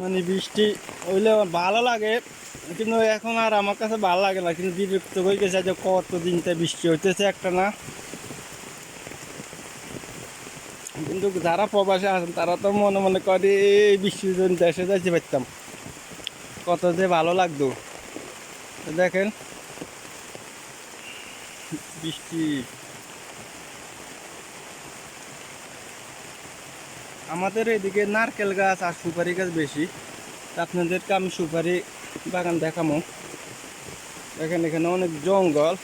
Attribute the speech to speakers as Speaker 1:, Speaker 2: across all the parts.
Speaker 1: মানে বৃষ্টি হইলে ভালো লাগে, কিন্তু এখন আর আমার কাছে ভালো লাগে না, কিন্তু বিরক্ত হয়ে গেছে যে কত দিনতে বৃষ্টি হইতেছে একটা না। কিন্তু যারা প্রবাসে আছেন, তারা তো মনে মনে করে এই বৃষ্টির জন্য দেশে যাইতে পারতাম। কত যে ভালো লাগতো। দেখেন, বৃষ্টি। আমাদের এদিকে নারকেল গাছ আর সুপারি গাছ বেশি। আপনাদেরকে আমি সুপারি বাগান দেখামো। দেখেন এখানে অনেক জঙ্গল।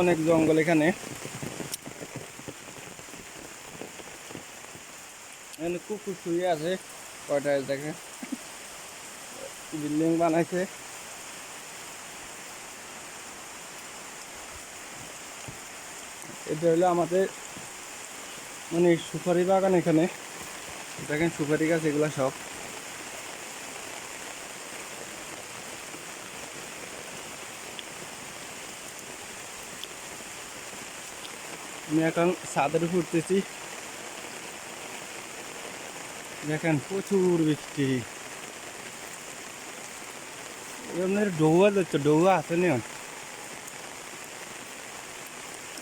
Speaker 1: অনেক জঙ্গল এখানে। এখানে কুকুর শুয়ে আছে। কয়টা দেখে বিল্ডিং বানাইছে। এটা হলো আমাদের মানে সুপারি বাগান এখানে। দেখেন সুপারি গাছ, এগুলো সব। আমি এখন ছাদের ঘুরতেছি দেখেন প্রচুর বৃষ্টি। এমনি ডৌয়া যাচ্ছে ডৌয়া আছে নি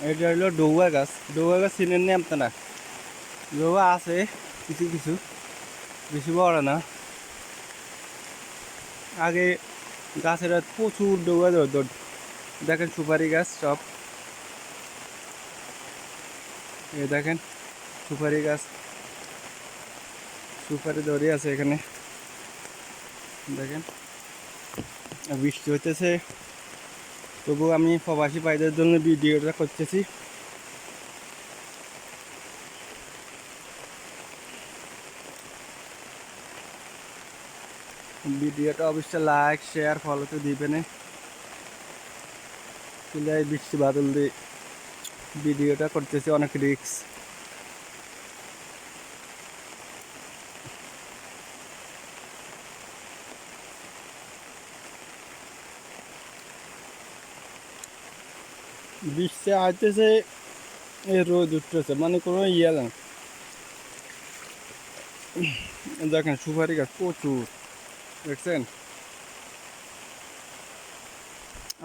Speaker 1: এটা হলো ডৌয়া গাছ। ডৌয়া গাছ চিনেন নি আপনারা? ডৌয়া আছে, কিছু কিছু। বেশি বড় না। আগে গাছের প্রচুর ডৌয়া ধরত দেখেন সুপারি গাছ সব। এ দেখেন, সুপারি গাছ। সুপারি দড়ি আছে এখানে। দেখেন। বৃষ্টি হইতেছে। তবু আমি প্রবাসী ভাইদের জন্য ভিডিওটা করতেছি। ভিডিওটা অবশ্যই লাইক শেয়ার ফলো তো দিবেন। বৃষ্টি বাদল দিয়ে ভিডিওটা করতেছি, অনেক রিক্স বৃষ্টি আসতেছে এই রোদ উঠতেছে মানে কোনো ইয়ে না। দেখেন, সুপারি গাছ প্রচুর, দেখছেন?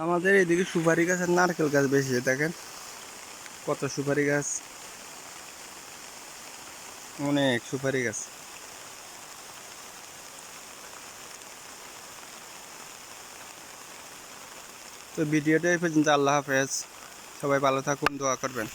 Speaker 1: আমাদের এদিকে সুপারি গাছ আর নারকেল গাছ বেশি, দেখেন? কত সুপারি গাছ? অনেক সুপারি গাছ। তো ভিডিওটা এই পর্যন্ত, আল্লাহ হাফেজ। সবাই ভালো থাকুন দোয়া করবেন।